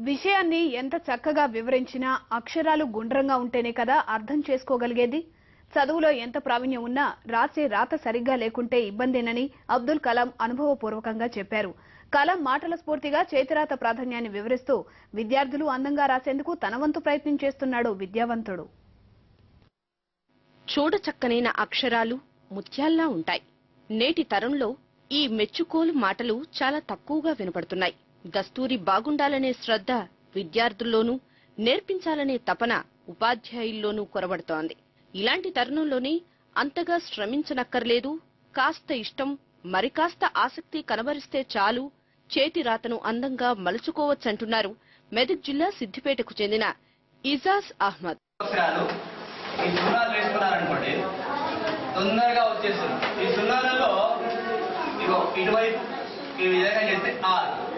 విషయాన్ని ఎంత చక్కగా వివరించినా అక్షరాలు గుండ్రంగా ఉంటేనే కదా అర్థం చేసుకోగలిగేది? చదువులో ఎంత ప్రావీణ్యం ఉన్నా రాసే రాత సరిగ్గా లేకుంటే ఇబ్బందేనని అబ్దుల్ కలాం అనుభవపూర్వకంగా చెప్పారు. కలాం మాటల స్ఫూర్తిగా చేతిరాత ప్రాధాన్యాన్ని వివరిస్తూ విద్యార్థులు అందంగా రాసేందుకు తన వంతు ప్రయత్నం చేస్తున్నాడు విద్యావంతుడు. చూడచక్కనైన అక్షరాలు ముత్యాల్లా ఉంటాయి. నేటి తరంలో ఈ మెచ్చుకోలు మాటలు చాలా తక్కువగా వినపడుతున్నాయి. దస్తూరి బాగుండాలనే శ్రద్ధ విద్యార్థుల్లోనూ నేర్పించాలనే తపన ఉపాధ్యాయుల్లోనూ కొరబడుతోంది. ఇలాంటి తరుణంలోనే అంతగా శ్రమించనక్కర్లేదు కాస్త ఇష్టం మరి కాస్త ఆసక్తి కనబరిస్తే చాలు చేతి రాతను అందంగా మలుచుకోవచ్చంటున్నారు మెదక్ జిల్లా సిద్దిపేటకు చెందిన ఇజాజ్ అహ్మద్. ఈ సున్నాలు వేసుకున్నారనుకోండి తొందరగా వచ్చేస్తుంది. ఈ సున్నాలలో ఇగో ఇటువైపు ఈ విధంగా చేస్తే ఆరు.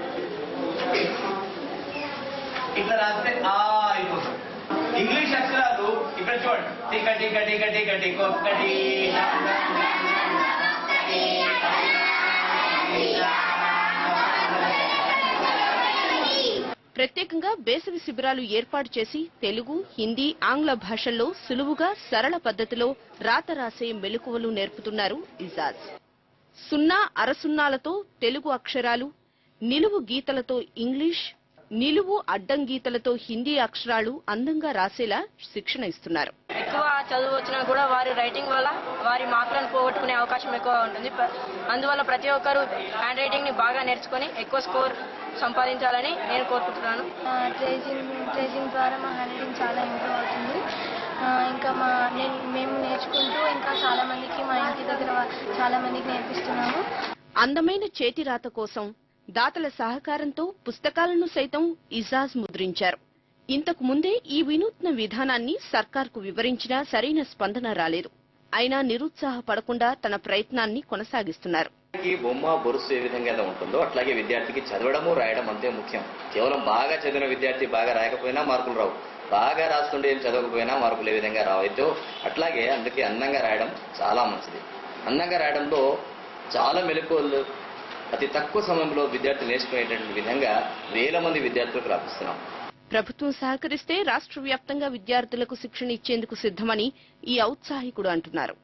ఇట్లా రాస్తే ఆ అయిపోతుంది. ఇంగ్లీష్ అక్షరాలు ఇక్కడ చూడండి. టిక టిక టిక టిక టిక ప్రత్యేకంగా వేసవి శిబిరాలు ఏర్పాటు చేసి తెలుగు హిందీ ఆంగ్ల భాషల్లో సులువుగా సరళ పద్ధతిలో రాత రాసే మెలకువలు నేర్పుతున్నారు ఇజాజ్. సున్నా అరసున్నాలతో తెలుగు అక్షరాలు నిలువు గీతలతో ఇంగ్లీష్ నిలువు అడ్డం గీతలతో హిందీ అక్షరాలు అందంగా రాసేలా శిక్షణ ఇస్తున్నారు. ఎక్కువ చదువు వచ్చినా కూడా వారి రైటింగ్ వల్ల వారి మార్కులను పోగొట్టుకునే అవకాశం ఎక్కువ ఉంటుంది. అందువల్ల ప్రతి ఒక్కరు హ్యాండ్ రైటింగ్ని బాగా నేర్చుకొని ఎక్కువ స్కోర్ సంపాదించాలని నేను కోరుకుంటున్నాను. ట్రేసింగ్ ట్రేసింగ్ ద్వారా మా హ్యాండ్ రైటింగ్ చాలా ఇంప్రూవ్ అవుతుంది. ఇంకా మా నేను మేము నేర్చుకుంటూ ఇంకా చాలా మందికి మా ఇంటి దగ్గర చాలా మందికి నేర్పిస్తున్నాము. అందమైన చేతి రాత కోసం దాతల సహకారంతో పుస్తకాలను సైతం ఇజాజ్ ముద్రించారు. ఇంతకు ముందే ఈ వినూత్న విధానాన్ని సర్కార్కు వివరించినా సరైన స్పందన రాలేదు. అయినా నిరుత్సాహపడకుండా తన ప్రయత్నాన్ని కొనసాగిస్తున్నారు. ఈ బొమ్మ బొరుసు ఏ విధంగా ఉంటుందో అట్లాగే విద్యార్థికి చదవడము రాయడం అంతే ముఖ్యం. కేవలం బాగా చదివిన విద్యార్థి బాగా రాయకపోయినా మార్కులు రావు. బాగా రాస్తుంటే ఏం చదవకపోయినా మార్కులు ఏ విధంగా రావైతే అట్లాగే అందుకే అందంగా రాయడం చాలా మంచిది. అందంగా రాయడంలో చాలా మెలకువలు అతి తక్కువ సమయంలో విద్యార్థులు నేర్చుకునేటువంటి విధంగా వేల మంది విద్యార్థులకు రాపిస్తున్నాం. ప్రభుత్వం సహకరిస్తే రాష్ట్ర వ్యాప్తంగా విద్యార్థులకు శిక్షణ ఇచ్చేందుకు సిద్ధమని ఈ ఔత్సాహికుడు అంటున్నారు.